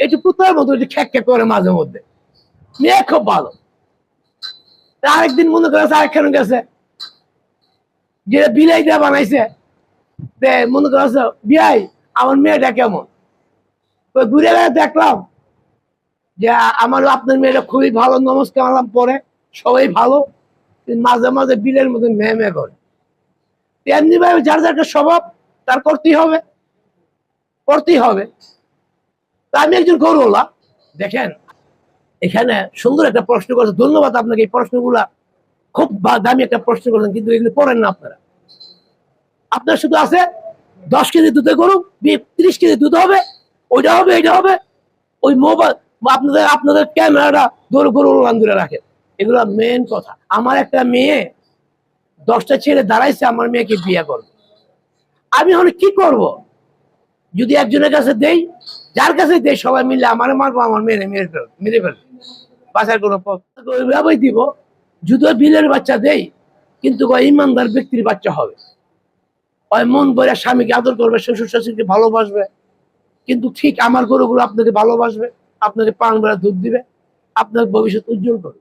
একটু পুত্রের মতো একটু খ্যাক করে মাঝে মধ্যে। মেয়ে খুব ভালো। আরেকদিন মনে করেছে আরেকখানে গেছে। যে বিলাই দিয়ে বানাইছে মনে করেছে বিয়াই, আমার মেয়েটা কেমন? গিয়ে দেখলাম যে আমার আপনার মেয়েটা খুবই ভালো, নমস্কার আলাম পরে সবাই ভালো মাঝে মাঝে বিলের মতন মেয়ে মেয়ে করে। এমনি ভাবে যার যার স্বভাব, তার করতেই হবে করতেই হবে। তা আমি একজন গরুওয়ালা দেখেন, এখানে সুন্দর একটা প্রশ্ন করেছে। ধন্যবাদ আপনাকে, এই প্রশ্নগুলা খুব দামি একটা প্রশ্ন করেছেন, কিন্তু এগুলো পড়েন না আপনারা। আপনার শুধু আছে দশ কেজি দুধে গরু তিরিশ কেজি দুধ হবে, ওইটা হবে এটা হবে। ওই মোবাইল, আপনাদের আপনাদের ক্যামেরাটা গরু গরু ধরে রাখেন এগুলো মেন কথা। আমার একটা মেয়ে, দশটা ছেলে দাঁড়াইছে, আমার মেয়েকে বিয়ে করবে। আমি এখন কি করব? যদি একজনের কাছে দেই যার কাছে দেই সবাই মিলে আমার মারবো, আমার মেয়ে মেরে ফেল মেরে ফেলবে। বাসার কোনো পথ দিব। যদিও বিলের বাচ্চা দেই, কিন্তু ইমানদার ব্যক্তির বাচ্চা হবে। ওই মন বইরা স্বামীকে আদর করবে শ্বশুর শাশুড়িকে ভালোবাসবে। কিন্তু ঠিক আমার গরুগুলো আপনাকে ভালোবাসবে, আপনাকে পান বেড়া দুধ দিবে, আপনার ভবিষ্যৎ উজ্জ্বল করবে।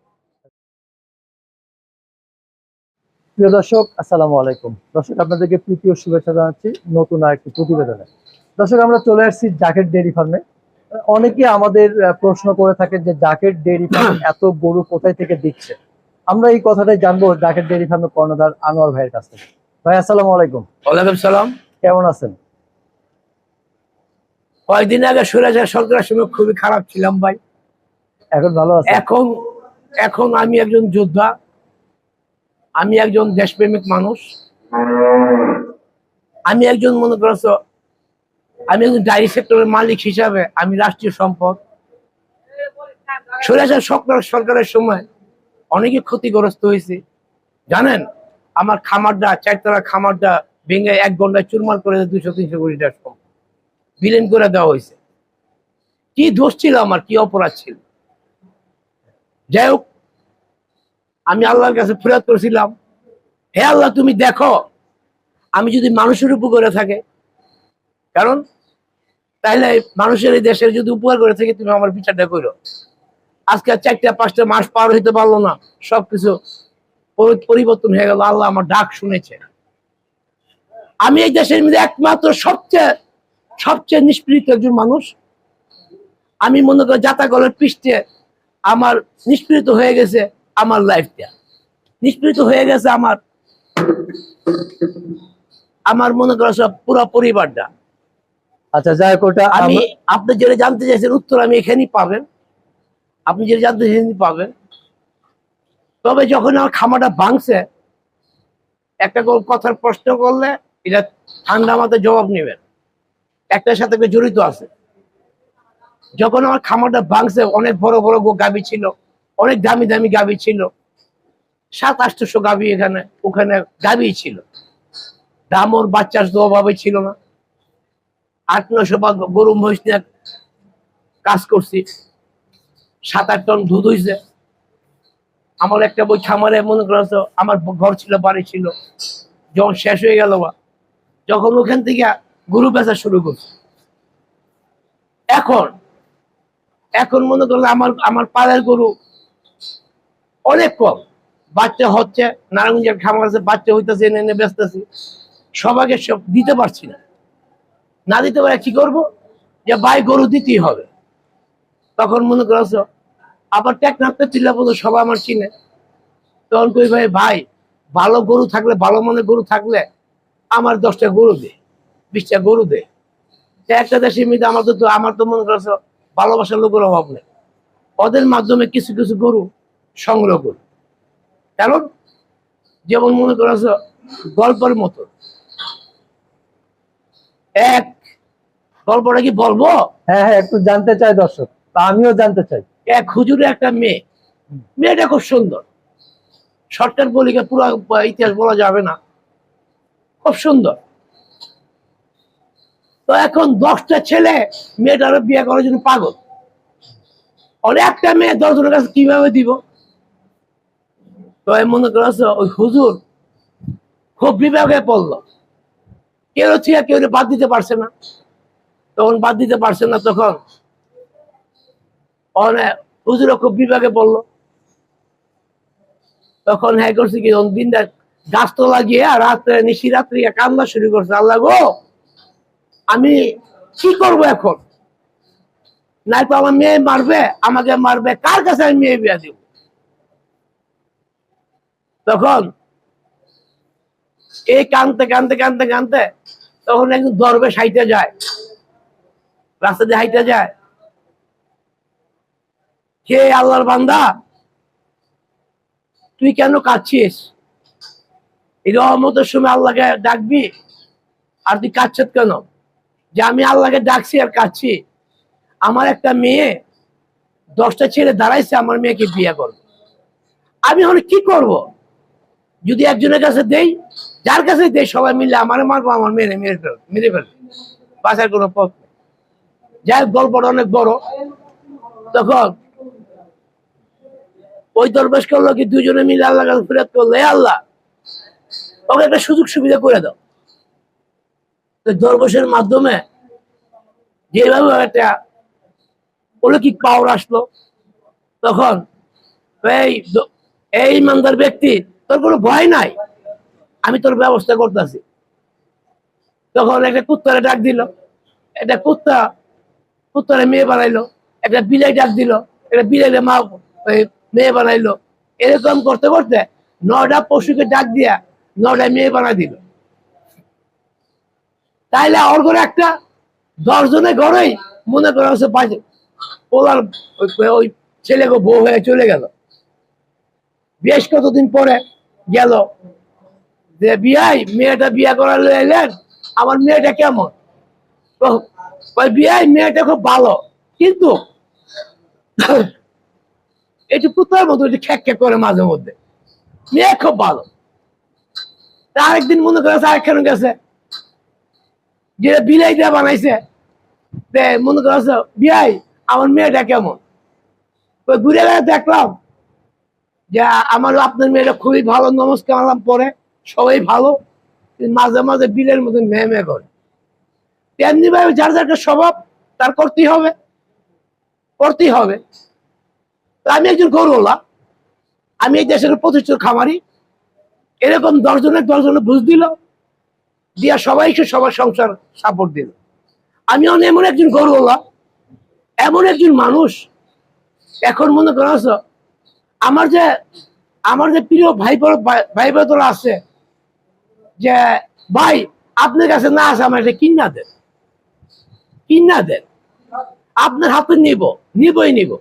প্রিয় দর্শক, আসসালামু আলাইকুম। দর্শক, আপনাদেরকে প্রীতি ও শুভেচ্ছা জানাচ্ছি নতুন আরেকটি প্রতিবেদনে। দর্শক আমরা চলে আসছি জাকেট ডেয়ারি ফার্মে। অনেকে আমাদের প্রশ্ন করে থাকেন যে জাকেট ডেয়ারি ফার্ম এত গরু কোথায় থেকে দিচ্ছে? আমরা এই কথাটাই জানব জাকেট ডেয়ারি ফার্মের কর্ণধার আনোয়ার ভাইয়ের কাছ থেকে। ভাই আসসালামু আলাইকুম। ওয়ালাইকুম সালাম। কেমন আছেন? কয়েকদিন আগে সুরাজা সরকারের সঙ্গে খুবই খারাপ ছিলাম ভাই। এখন ভালো আছেন? এখন এখন আমি একজন যোদ্ধা। আমি একজন দেশপ্রেমিক মানুষ। আমি একজন মনে করছ আমি একজন ডায়েরি সেক্টরের মালিক হিসাবে আমি রাষ্ট্রীয় সম্পদ। সুরাজা সরকার সরকারের সময় অনেকে ক্ষতিগ্রস্ত হয়েছে। জানেন, আমার খামারটা, চারতলা খামারটা ভেঙে এক ঘন্টায় চুরমার করে দুশো, তিনশো কোটি টাকা বিলীন করে দেওয়া হয়েছে। কি দোষ ছিল আমার? কি অপরাধ ছিল? যাই হোক, আমি আল্লাহর কাছে ফেরত করেছিলাম। হে আল্লাহ, তুমি দেখো, আমি যদি মানুষের উপকারে থাকে, কারণ তাইলে মানুষের এই দেশের যদি উপকার করে থাকে, তুমি আমার বিচারটা করো আজকে চারটা, পাঁচটা মাস পার হইতে পারল না, সবকিছু পরিবর্তন হয়ে গেল, আল্লাহ আমার ডাক শুনেছে। আমি এই দেশের মধ্যে একমাত্র সবচেয়ে সবচেয়ে নিষ্পীড়িত একজন মানুষ। আমি মনে করি যাতা গলের পৃষ্ঠে আমার নিষ্পীড়িত হয়ে গেছে আমার লাইফটা। নিষ্পীড়িত হয়ে গেছে আমার আমার মনে করো সব পুরো পরিবারটা। আচ্ছা যাই হোক ওটা আমি আপনি যেটা জানতে চাইছেন উত্তর আমি এখানেই পাবেন। আপনি যেটা জানতে চাইছেন পাবেন। তবে যখন আমার খামারটা ভাঙছে একটা কথার প্রশ্ন করলে এটা ঠান্ডা মাথায় জবাব নেবেন। একটার সাথে জড়িত আছে। যখন আমার খামারটা ভাঙছে অনেক বড় বড় গো- গাভী ছিল অনেক দামি দামি গাভী ছিল। সাত আটশো গাভী এখানে ওখানে গাভী ছিল। দাম ওর বাচ্চার তো অভাবে ছিল না। আট নশো গরু মহিষ নিয়ে কাজ করছি। সাত আট টন দুধ হইছে। আমার একটা বই খামারে মনে করছ আমার ঘর ছিল, বাড়ি ছিল। যখন শেষ হয়ে গেল বা, যখন ওখান থেকে গরু বেচা শুরু করছি। এখন এখন মনে করলে আমার আমার পাড়ার গরু অনেক কম। বাচ্চা হচ্ছে, নারায়ণগঞ্জের খামার আছে, বাচ্চা হইতেছে, এনে এনে বেচতেছি। সবাইকে সব দিতে পারছি না। না দিতে পারে কি করব? যে ভাই গরু দিতেই হবে। তখন মনে করছ, আবার টেকনাফটা চিল্লা বলতো সবাই আমার চিনে। তখন কই ভাই ভাই, ভালো গরু থাকলে, ভালো মনে গরু থাকলে আমার দশটা গরু দে, বিশটা গরু দে। একটা দেশের মধ্যে আমার তো আমার তো মনে করছ, ভালোবাসার লোকের অভাব নেই। ওদের মাধ্যমে কিছু কিছু গরু সংগ্রহ করি। কারণ, যেমন মনে করছ, গল্পের মতো। এক। গল্পটা কি বলব? হ্যাঁ হ্যাঁ একটু জানতে চাই দর্শক। আমিও জানতে চাই। এক হুজুরে একটা মেয়ে। মেয়েটা খুব সুন্দর। শর্টকাট বলিকে পুরো ইতিহাস বলা যাবে না। খুব সুন্দর। তো এখন দশটা ছেলে মেয়েটারও বিয়ে করার জন্য পাগল। অনেক একটা মেয়ে দশজনের কাছে কীভাবে দিব? তো মনে করছ ওই হুজুর খুব বিভাগে পড়ল। কেউ বাদ দিতে পারছে না? তখন বাদ দিতে পারছে না, তখন হুজুর খুব বিভাগে বলল তখন হ্যাঁ করছে কি দিন গাছতলা গিয়ে রাত্রে, নিশি রাত্রি কান্না শুরু করছে, আল্লাহ গো, আমি কি করব এখন? নাই তো আমার মেয়ে মারবে, আমাকে মারবে, কার কাছে আমি মেয়ে বিয়া দিব? তখন এই কানতে কানতে কানতে কানতে তখন একজন দরবে হাইটে যায়। রাস্তা দিয়ে হাইটে যায়। কে আল্লাহর বান্দা, তুই কেন কাঁদছিস? এই রহমতের সময় আল্লাহকে ডাকবি, আর তুই কাঁদছিস কেন? যে আমি আল্লাহকে ডাকছি আর কাঁদছি। আমার একটা মেয়ে, দশটা ছেলে দাঁড়াইছে, আমার মেয়েকে বিয়ে করবে। আমি এখন কি করব? যদি একজনের কাছে দেই, যার কাছে দেই, সবাই মিলে আমার মারবো, আমার মেয়ে মেরে ফেল মেরে ফেলবে। বাঁচার কোনো পথ যাই গল্পটা অনেক বড়। তখন ওই দরবেশ করল কি, দুজনে মিলে আল্লাহ কাছে ফিরাত করল আল্লাহ, ওকে একটা সুযোগ সুবিধা করে দাও। তো দরবেশের মাধ্যমে যেভাবে একটা অলৌকিক পাওয়ার আসলো, তখন এই এই ইমানদার ব্যক্তি তোর কোনো ভয় নাই? আমি তোর ব্যবস্থা করতেছি। তখন একটা কুত্তারে ডাক দিল। একটা কুত্তা, কুত্তারে মেয়ে বানাইলো। একটা বিলাই ডাক দিল। একটা বিলাইলে মা মেয়ে বানাইলো। এরকম করতে করতে নটা পশুকে ডাক দিয়া নটা মেয়ে বানাই দিল। তাইলে ওর ঘরে একটা দশ জনের ঘরেই মনে করা হচ্ছে ওই- ওই ছেলেকে বউ হয়ে চলে গেল। বেশ কতদিন পরে গেল। যে বিয়াই, মেয়েটা বিয়া লয়ে এলেন, আমার মেয়েটা কেমন? বিয়াই মেয়েটা খুব ভালো। কিন্তু একটু পুত্রের মতো, একটু খ্যাক খ্যাক করে মাঝে মধ্যে। মেয়ে খুব ভালো। আরেকদিন মনে করে আরেকখানে গেছে। যে বিলাই দিয়ে বানাইছে। মনে করছে বিয়াই, আমার মেয়েটা কেমন? ঘুরে দেখলাম যে আমার আপনার মেয়েটা খুবই ভালো, নমস্কার আলাম পরে, সবাই ভালো। মাঝে মাঝে বিলের মতন মেয়ে মেয়ে করে। তেমনি ভাবে যার যার একটা স্বভাব, তার করতেই হবে। করতেই হবে। আমি একজন গরুওয়ালা। আমি এই দেশের প্রতিষ্ঠিত খামারি। এরকম দশজনের দশজনে বুঝ দিল, দিয়া সবাইকে সবার সংসার সাপোর্ট দিল। আমি এমন একজন গরুওয়ালা, এমন একজন মানুষ। এখন মনে করা আমার যে আমার যে প্রিয় ভাই ভাই- বোনরা আছে, যে, ভাই, আপনার কাছে না আছে আমার কিনা দেন। কিনা দেন। আপনার হাতে নিব, নিবই নিব।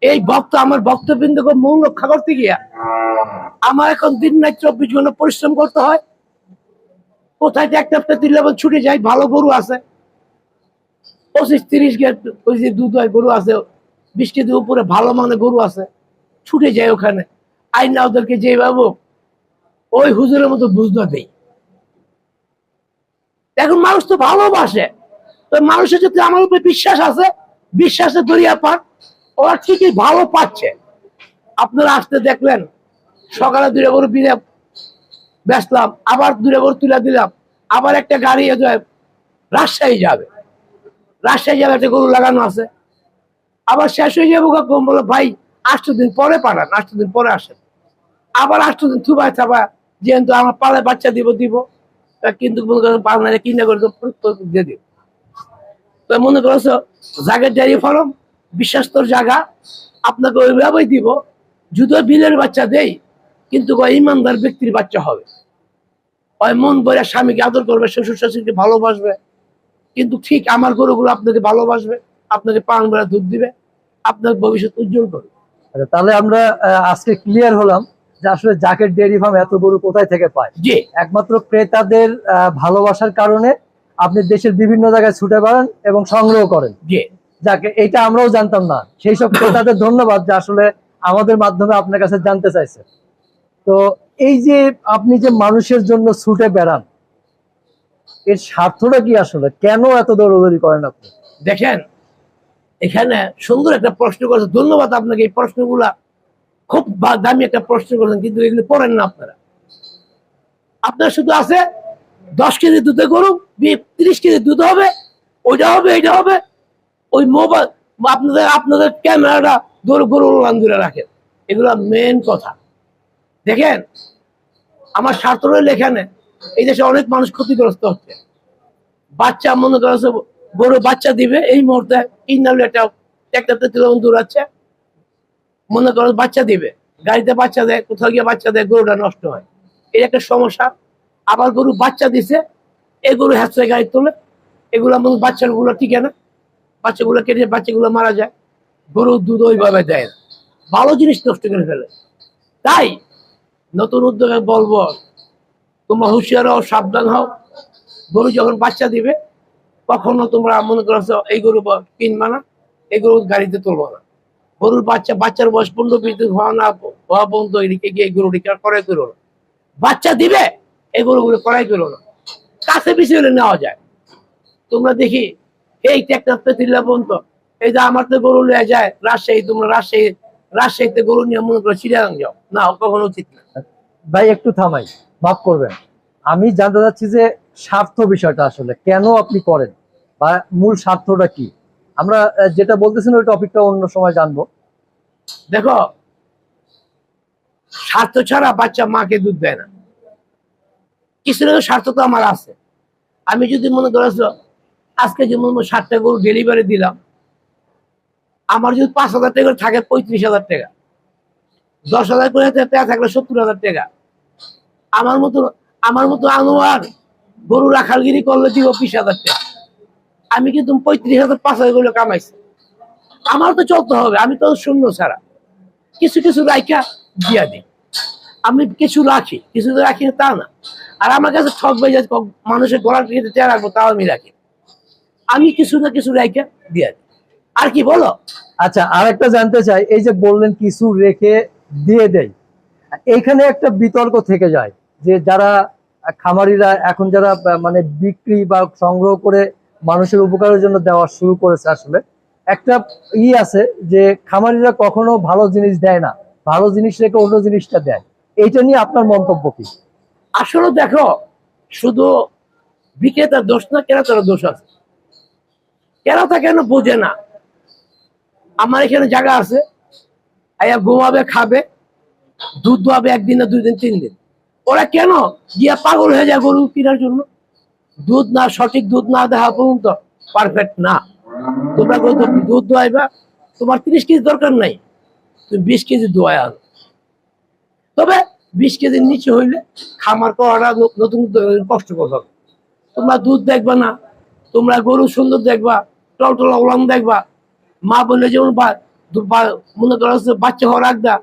এই ভক্ত, আমার ভক্তবৃন্দকে মন রক্ষা করতে গিয়া, আমার এখন দিন নাই চব্বিশ ঘণ্টা পরিশ্রম করতে হয়। কোথায় একটা দিলে আবার ছুটে যায় ভালো গরু আছে। পঁচিশ তিরিশ গেট, ওই যে দুধ হয়, গরু আছে। বিশ কেজি উপরে ভালো মানে গরু আছে। ছুটে যায় ওখানে। আইনা ওদেরকে যে বাবু, ওই হুজুরের মতো বুঝতে দেই। এখন মানুষ তো ভালোবাসে। তো মানুষের যদি আমার উপরে বিশ্বাস আছে বিশ্বাসে দরিয়া পান ওরা ঠিকই ভালো পাচ্ছে। আপনারা আসতে দেখলেন, সকালে দূরে গরু বিনে বেচলাম, আবার দূরে গরু তুলে দিলাম, আবার একটা গাড়ি রাজশাহী যাবে। রাজশাহী যাবে, একটা গরু লাগানো আছে। আবার শেষ হয়ে যাব বলো, ভাই আটশো দিন পরে পাঠান আটশো দিন পরে আসেন। আবার আটশো দিন থুবাই থাবা, যেহেতু আমার পালে বাচ্চা দিব দিব। কিন্তু মনে করো পালনা কিনে করে দিয়ে দিব। তো মনে করছ জায়গার ডায়েরি ফরম, বিশ্বাস্তর জায়গা আপনাকে ওইভাবেই দিব। যদিও বিলের বাচ্চা দেই, কিন্তু ইমানদার ব্যক্তির বাচ্চা হবে। ওই মন বইরা স্বামীকে আদর করবে শ্বশুর শাশুড়িকে ভালোবাসবে। কিন্তু ঠিক আমার গরুগুলো আপনাকে ভালোবাসবে, আপনাকে পান বেড়া দুধ দিবে, আপনার ভবিষ্যৎ উজ্জ্বল করবে। আচ্ছা, তাহলে আমরা আজকে ক্লিয়ার হলাম যে আসলে জাকের ডেয়ারি ফার্ম এত গরু কোথায় থেকে পায়। জি। একমাত্র ক্রেতাদের ভালোবাসার কারণে আপনি দেশের বিভিন্ন জায়গায় ছুটে বেড়ান এবং সংগ্রহ করেন। জি। যাকে এটা আমরাও জানতাম না। সেই সব ক্রেতাদের ধন্যবাদ যে আসলে আমাদের মাধ্যমে আপনার কাছে জানতে চাইছে। তো এই যে আপনি যে মানুষের জন্য ছুটে বেড়ান এর স্বার্থটা কি আসলে? কেন এত দৌড়দৌড়ি করেন আপনি? দেখেন এখানে সুন্দর একটা প্রশ্ন করেছে। ধন্যবাদ আপনাকে, এই প্রশ্নগুলা খুব দামি একটা প্রশ্ন করেছেন কিন্তু এগুলো পড়েন না আপনারা। আপনার শুধু আছে, দশ কেজি দুধে গরু তিরিশ কেজি দুধ হবে, ওইটা হবে, এইটা হবে। ওই মোবাইল আপনাদের আপনাদের ক্যামেরাটা গরু গরু দূরে রাখেন এগুলো মেন কথা। দেখেন, আমার রইল এখানে। এই দেশে অনেক মানুষ ক্ষতিগ্রস্ত হচ্ছে। বাচ্চা মনে করেছে গরু বাচ্চা দিবে, এই মুহূর্তে ইন্নাল একটা একটা তেলন দূরাচ্ছে মনে করো বাচ্চা দিবে, গাড়িতে বাচ্চা দেয়, কোথাও গিয়ে বাচ্চা দেয়, গরুটা নষ্ট হয়। এই একটা সমস্যা। আবার গরু বাচ্চা দিছে, এই গরু গাড়ি তোলে, এগুলো মনে বাচ্চাগুলো টিকে না। বাচ্চাগুলো কেটে বাচ্চাগুলো মারা যায়। গরুর দুধ ওইভাবে দেয় না। ভালো জিনিস নষ্ট করে ফেলে। তাই নতুন উদ্যোগে বলব, তোমরা হুঁশিয়ার হও, সাবধান হও। গরু যখন বাচ্চা দিবে কখনো তোমরা মনে করছ, এই গরু কিনবা না, এই গরু গাড়িতে তুলবো না। গরুর বাচ্চা, বাচ্চার বয়স পনেরো দিন হওয়া না, হওয়া পর্যন্ত এদিকে গিয়ে এই গরুটিকে আর করাই করো না। বাচ্চা দিবে, এই গরুগুলো করাই করো না। কাছে বেশি হলে নেওয়া যায়। তোমরা দেখি, এই ট্যাক্টার পেতিল্লা পর্যন্ত। এই যে আমার তো গরু নিয়ে যায়, রাজশাহী, তোমরা রাজশাহী, রাজশাহীতে গরু নিয়ে মনে করো চিড়িয়াখান যাও। না, কখনো উচিত না। ভাই, একটু থামাই, মাফ করবেন। আমি জানতে চাচ্ছি যে স্বার্থ বিষয়টা আসলে, কেন আপনি করেন? বা মূল স্বার্থটা কি? আমরা যেটা বলতেছেন ওই টপিকটা অন্য সময় জানব। দেখো, স্বার্থ ছাড়া বাচ্চা মাকে দুধ দেয় না। কিছু না স্বার্থ তো আমার আছে। আমি যদি মনে করেছ আজকে যেমন ষাটটা গরু ডেলিভারি দিলাম, আমার যদি পাঁচ হাজার টাকা থাকে, পঁয়ত্রিশ হাজার টাকা। দশ হাজার করে টাকা থাকলে সত্তর হাজার টাকা। আমার মতো আমার মতো আনোয়ার গরু রাখালগিরি করলে দিব বিশ হাজার টাকা। আমি কিন্তু পঁয়ত্রিশ হাজার, পাঁচ হাজার করে কামাইছি। আমার তো চলতে হবে, আমি তো শূন্য ছাড়া। কিছু কিছু রাইখা দিয়া দিই। আমি কিছু রাখি, কিছু তো রাখি তা না। আর আমার কাছে ঠকবে যে ক- মানুষের গলার দিকে চেয়ে রাখব, তাও আমি রাখি। আমি কিছু না কিছু রাইখা দিয়া দিই। আর কি বলো? আচ্ছা আর একটা জানতে চাই, এই যে বললেন কিছু রেখে দিয়ে দেয়। এইখানে একটা বিতর্ক থেকে যায় যে যারা খামারিরা এখন যারা মানে বিক্রি বা সংগ্রহ করে মানুষের উপকারের জন্য দেওয়া শুরু করেছে আসলে, একটা ই আছে যে খামারিরা কখনো ভালো জিনিস দেয় না, ভালো জিনিস রেখে অন্য জিনিসটা দেয়। এইটা নিয়ে আপনার মন্তব্য কি? আসলে দেখো, শুধু বিক্রেতার দোষ না কেরাতার দোষ আছে। কেরাতা কেন বোঝে না? আমার এখানে জায়গা আছে, আয়া ঘুমাবে, খাবে, দুধ দোয়াবে একদিন না দুই দিন, তিন দিন। ওরা কেন? গিয়া পাগল হয়ে যায় গরু কেনার জন্য। দুধ না, সঠিক দুধ না দেওয়া পর্যন্ত পারফেক্ট না। তোমরা দুধ দোয়াইবা? তোমার তিরিশ কেজি দরকার নাই। তুমি বিশ কেজি দোয়াই আনো। তবে বিশ কেজির নিচে হইলে খামার করাটা নতুন কষ্টকর হবে। তোমরা দুধ দেখবা না। তোমরা গরু সুন্দর দেখবা, টলটল ওলাম দেখবা। মা বললে যেমন মনে করো বাচ্চা হওয়ার রাখদা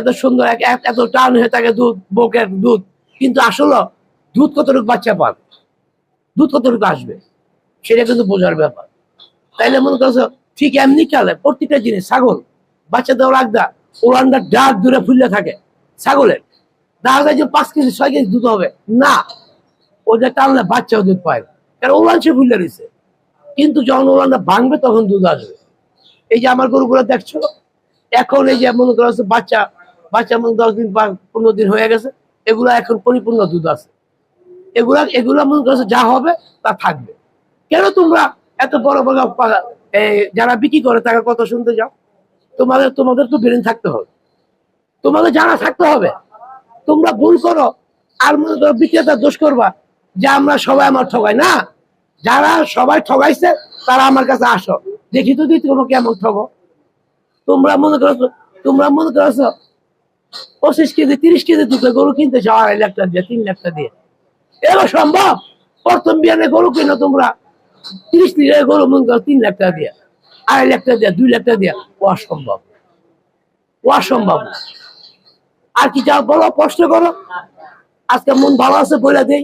এত সুন্দর এত টান হয়ে থাকে দুধ বকের দুধ। কিন্তু আসলে দুধ কতটুকু বাচ্চা পাবে? দুধ কতটুকু আসবে? সেটা কিন্তু বোঝার ব্যাপার। তাইলে মনে করছ, ঠিক এমনি খেলে প্রত্যেকটা জিনিস, ছাগল, বাচ্চা দেওয়ার রাখদা ওলানটা ডাক দূরে ফুললে থাকে। ছাগলের, দেখা যায় যে পাঁচ কেজি, ছয় কেজি দুধ হবে। না ওটা টানলে বাচ্চাও দুধ পায়। কারণ ওরান সে ফুলে রয়েছে। কিন্তু যখন ওলানটা ভাঙবে, তখন দুধ আসবে। এই যে আমার গরুগুলো দেখছ, এখন এই যে মনে করো বাচ্চা বাচ্চা মনে দশ দিন বা পনেরো দিন হয়ে গেছে, এগুলা এখন পরিপূর্ণ দুধ আছে। এগুলা এগুলা মনে করছে যা হবে তা থাকবে। কেন তোমরা এত বড় বড় যারা বিক্রি করে তারা কত শুনতে যাও তোমাদের তোমাদের তো ব্রেন থাকতে হবে। তোমাদের জানা থাকতে হবে। তোমরা ভুল করো আর মনে করো বিক্রেতা দোষ করবা যে আমরা সবাই আমার ঠগাই। না, যারা সবাই ঠগাইছে তারা আমার কাছে আসো। দেখি তো দিতে কোনো কেমন ঠগো। তোমরা মনে করছ, তোমরা মনে করছ পঁচিশ কেজি, তিরিশ কেজি দুটো গরু কিনতে চাও আড়াই লাখ টাকা দিয়ে, তিন লাখ টাকা দিয়ে। এবার সম্ভব? প্রথম বিয়ানে গরু কিনো তোমরা। তিরিশ লিটার গরু মন করো তিন লাখ টাকা দিয়ে, আড়াই লাখ টাকা দিয়ে, দুই লাখ টাকা দিয়ে। অসম্ভব। অসম্ভব। না। আর কি যা বলো কষ্ট করো। আজকে মন ভালো আছে বলে দেই?